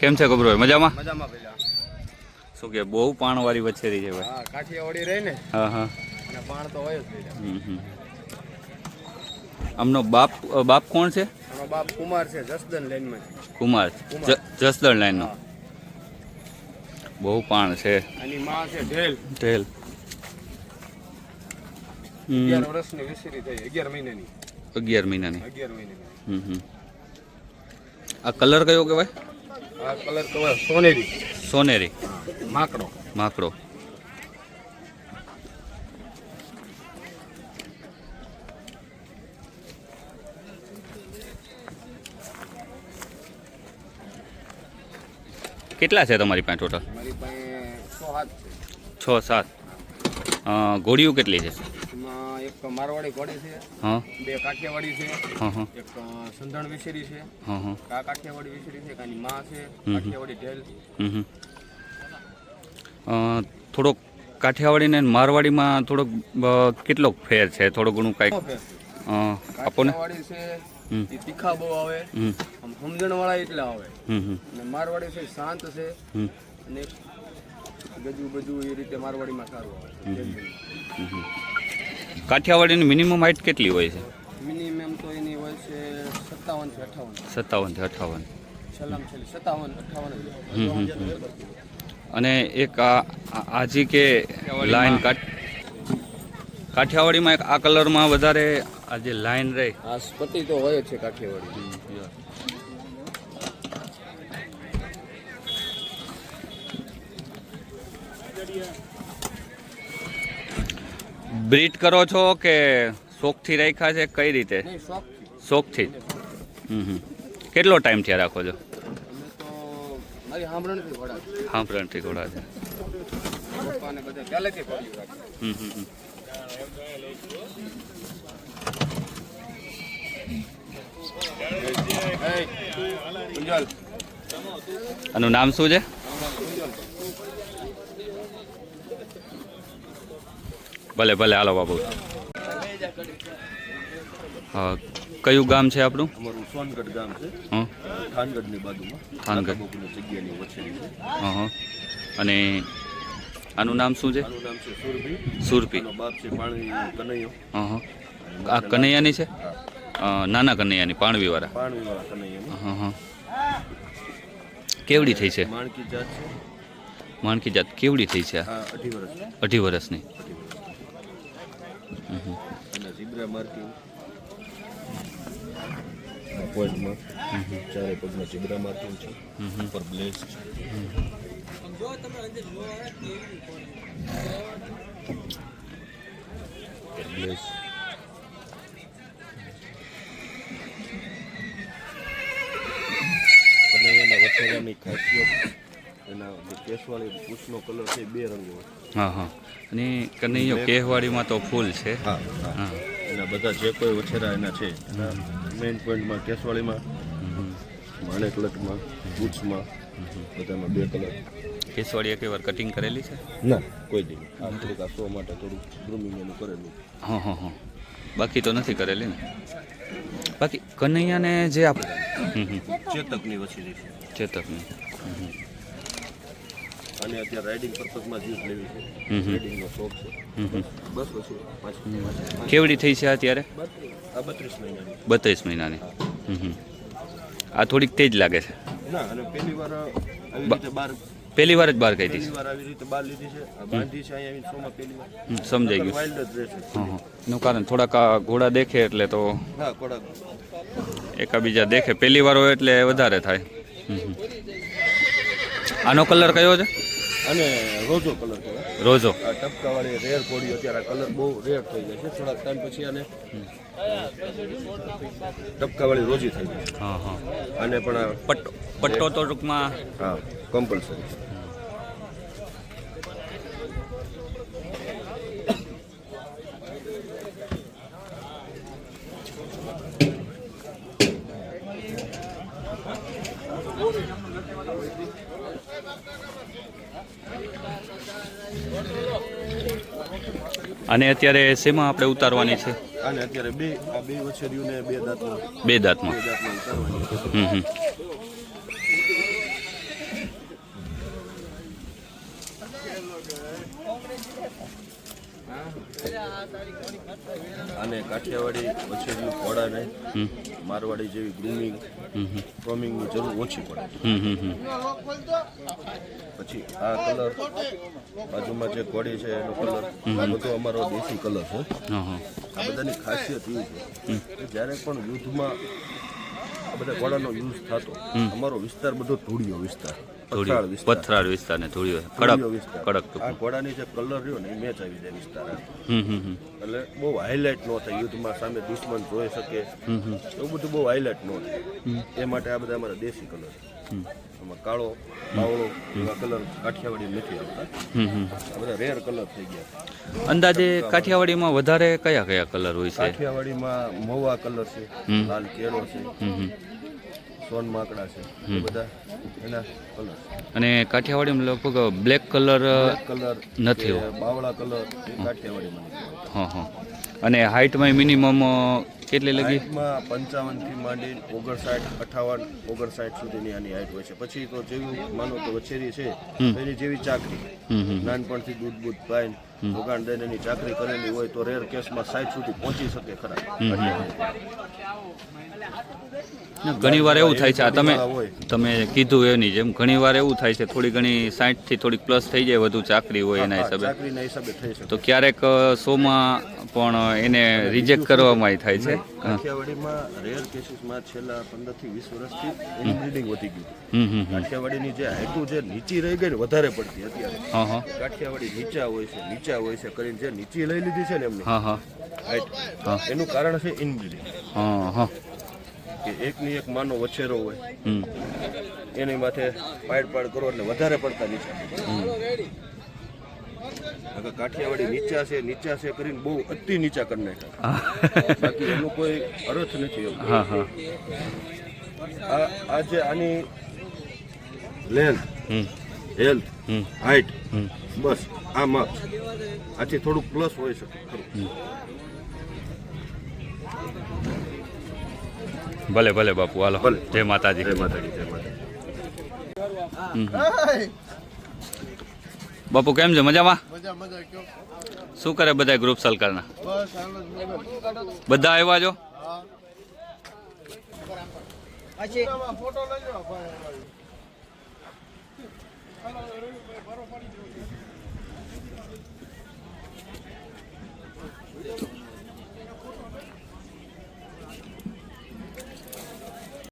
કેમ છે ગભરો મજામાં? મજામાં પેલા શું કે બહુ પાણવાળી વછેરી છે ભાઈ. હા કાઠિયાવાડી રહી ને હા હા. અને પાણ તો હોય જ પેલા. આમનો બાપ બાપ કોણ છે? આનો બાપ કુમાર છે જસદન લાઈનમાં કુમાર. જસદન લાઈનનો. બહુ પાણ છે. આની માં છે ઢેલ. ઢેલ. અગિયાર વર્ષની વિસરી થઈ અગિયાર મહિનાની. અગિયાર મહિનાની. અગિયાર મહિનાની. હમ, હમ. આ કલર કયો કહેવાય? આ કલર કવર સોનેરી. સોનેરી. માકડો. માકડો. કેટલા છે તમારી પાસે ટોટલ છે સાત. ગોળીઓ કેટલી છે? એક મારવાડી ઘોડી છે હા. બે કાઠિયાવાડી છે એક સંધણ વિશેરી છે. કા કાઠિયાવાડી વિસરી છે કાની માં છે કાઠિયાવાડી ઢેલ. થોડોક કાઠિયાવાડી ને મારવાડીમાં થોડોક કેટલો કેટલોક ફેર છે? થોડું ઘણું કાંઈક નો ફેર. અ, આપો ને છે હમ. એ તીખા બહુ આવે. આમ સમજણ વાળા એટલા આવે. અને મારવાડી છે શાંત છે. અને ગજુ બજુ એ રીતે મારવાડીમાં સારું આવે. કાઠિયાવાડીની મિનિમમ હાઇટ કેટલી હોય છે? મિનિમમ તો એની હોય છે સત્તાવનથી અઠાવન. સત્તાવનથી અઠાવન. છેલ્લામાં છેલ્લી સત્તાવન અઠાવન જ. અને એક આ આજી કે લાઈન કાઠ કાઠિયાવાડીમાં એક આ કલરમાં વધારે આ જે લાઈન રહી. આ સ્પતિ તો હોય જ છે કાઠિયાવાડી. બ્રીડ કરો છો કે શોખથી રાખ્યા છે? કઈ રીતે? શોખથી હમ હમ. કેટલો ટાઈમ થયા રાખો છો? સાંભળણથી ઘોડા છે. આનું નામ શું છે? ભલે ભલે હાલો હા કયું ગામ છે આપણું? અમારું સોનગઢ ગામ છે. હં. થાનગઢની બાજુમાં. થાનગઢ. જગ્યાની વચ્ચે છે. હં હં. અને આનું નામ શું છે? આનું નામ છે સુરભી. સુરભી. બાપ છે પાણી કનૈયો. હં હં. આ કનૈયાની છે? નાના કનૈયાની પાણવીવાળા. પાણીવાળા કનૈયાની. હં હં. કેવડી થઈ છે? માણકી જાત છે. માણકી જાત કેવડી થઈ છે અઢી વર્ષ અઢી વર્ષની અઢી વર્ષ અને ઝીબ્રા માર્કિંગ પોઈન્ટમાં ચારે પગમાં ઝીબ્રા માર્કિંગ છે હમ હમ. ઉપર બ્લેઝ છે બ્લેઝ કનૈયાના વછેરાની ખાસિયત એના જે કેસવાળી પૂછનો કલર છે બે રંગો હા હા. અને કનૈયો કેહવાડીમાં તો ફૂલ છે. હા હા. એના બધા જે કોઈ વછેરા એના છે એના મેઇન પોઈન્ટમાં કેસવાળીમાં. માણેકલટમાં બૂટ્સમાં બધામાં બે કલર. કેસવાળી એક વાર કટિંગ કરેલી છે? ના કોઈ દી નહીં. આ થોડુંક આ શો માટે થોડું ગ્રુમિંગ એનું કરેલું. હા હા હા. બાકી તો નથી કરેલી ને? બાકી કનૈયાને જે આપ હમ હમ. ચેતકની વછેરી છે. ચેતકની. અને અત્યારે રાઇડિંગ પર્પઝમાં જ લેવી છે. રાઇડિંગનો શોખ છે. બસ વછેરી કેવડી થઈ છે અત્યારે? આ બત્રીસ મહિનાની. બત્રીસ મહિનાની. આ થોડીક તેજ લાગે છે. ના અને પહેલી વાર આવી રીતે બાર પહેલી વાર જ બહાર પહેલી વાર આવી રીતે બાર લીધી છે. બાંધી છે અહીંયા શોમાં પહેલી વાર. સમજાઈ ગયું. વાઇલ્ડ રહેશે. હા હા. કારણ થોડાક આ ઘોડા દેખે એટલે તો હા ઘોડા એકાબીજા દેખે. પહેલી વાર હોય એટલે વધારે થાય. આનો કલર કયો છે? અને રોજો કલર કહેવાય. રોજો. આ ટપકાવાળી રેર કોડી અત્યારે કલર બહુ રેર થઈ જાય છે. થોડાક ટાઈમ પછી આને ટપકાવાળી રોજી થઈ જાય હા હા. અને પણ પટ્ટો પટ્ટો તો ટૂંકમાં હા કમ્પલસરી અને અત્યારે શેમાં આપણે ઉતારવાની છે? અને અત્યારે બે આ બે વછેરીઓને બે દાંતમાં. બે દાંતમાં. હમ હમ. અને કાઠિયાવાડી વછેરીનું ઘોડાને મારવાડી જેવી ગ્રુમિંગ ગ્રોમિંગની જરૂર ઓછી પડે. પછી આ કલર બાજુમાં જે ઘોડી છે એનો કલર બધો અમારો દેશી કલર છે. આ બધાની ખાસિયત એ છે જ્યારે પણ યુદ્ધમાં આ બધા ઘોડાનો યુઝ થતો અમારો વિસ્તાર બધો ધૂળિયો વિસ્તાર. ધૂળિયો પથરાળ વિસ્તાર. ને ધૂળિયો કડક કડક આ ઘોડાની જે કલર રહ્યો ને એ મેચ આવી જાય વિસ્તાર હમ હમ હમ. એટલે બહુ હાઇલાઇટ ન થાય યુદ્ધમાં સામે દુશ્મન જોઈ શકે. એવું બધું બહુ હાઇલાઇટ ન થાય. એ માટે આ બધા અમારા દેશી કલર. આમાં કાળો બાવળો એવા કલર કાઠિયાવાડી નથી આવતા. બધા રેર કલર થઈ ગયા. અંદાજે કાઠિયાવાડીમાં વધારે કયા કયા કલર હોય છે? કાઠિયાવાડીમાં મહુવા કલર છે લાલ કેળો છે. હમ હમ. સોન માકડા છે. એ બધા એના કલર અને કાઠિયાવાડીમાં લગભગ બ્લેક કલર કલર નથી બાવળા કલર કાઠિયાવાડીમાં હા હા. અને હાઇટમાં મિનિમમ કેટલી લગી? પંચાવનથી માંડી ઓગણસાઠ અઠાવન ઓગણસાઠ સુધીની આની હાઈટ હોય છે. પછી તો જેવું માનો તો વછેરી છે એની જેવી ચાકરી. નાનપણથી દૂધ બૂધ પાઈને ભોગાણ દઈને એની ચાકરી કરેલી હોય તો રેર કેસમાં સાઠ સુધી પહોંચી શકે ખરા. ઘણી વાર એવું થાય છે આ તમે તમે કીધું એની જેમ ઘણી વાર એવું થાય છે થોડી ઘણી સાઠથી થોડીક પ્લસ થઈ જાય વધુ ચાકરી હોય એના હિસાબે. તો ક્યારેક શોમાં પણ એને રિજેક્ટ કરવામાં થાય છે. કાઠિયાવાડીમાં રેર કેસીસમાં છેલ્લા પંદરથી વીસ વર્ષથી ઇનબ્રીડિંગ વધી ગયું કાઠિયાવાડીની જે હાઈટું જે નીચી રહી ગઈ ને વધારે પડતી અત્યારે. હા હા. કાઠિયાવાડી નીચા હોય છે નીચા હોય છે કરીને જે નીચી લઈ લીધી છે ને એમને હા હા. હાઈટ એનું કારણ છે ઇનબ્રીડિંગ હા હા. કે એકની એક માનો વછેરો હોય એની માથે પાડ પાડ કરો એટલે વધારે પડતા નીચા. આગળ કાઠિયાવાડી નીચા છે નીચા છે કરીને બહુ અતિ નીચા કરી નાખ્યા બાકી એનો કોઈ અર્થ નથી એવું. હા હા. આ જે આની લેન્થ હમ. હેલ્થ હમ. હાઈટ બસ આ માપ આથી થોડુંક પ્લસ હોય શકે ખરું. ભલે ભલે બાપુ હાલો. જય માતાજી. જય માતાજી જય માતાજી. બાપુ કેમ છે? મજામાં? મજા મજા કયો? શું કરે બધા ગ્રુપ સલકારના. બધા આવ્યા છો? Thank ફોટો લઈ લો ભાઈ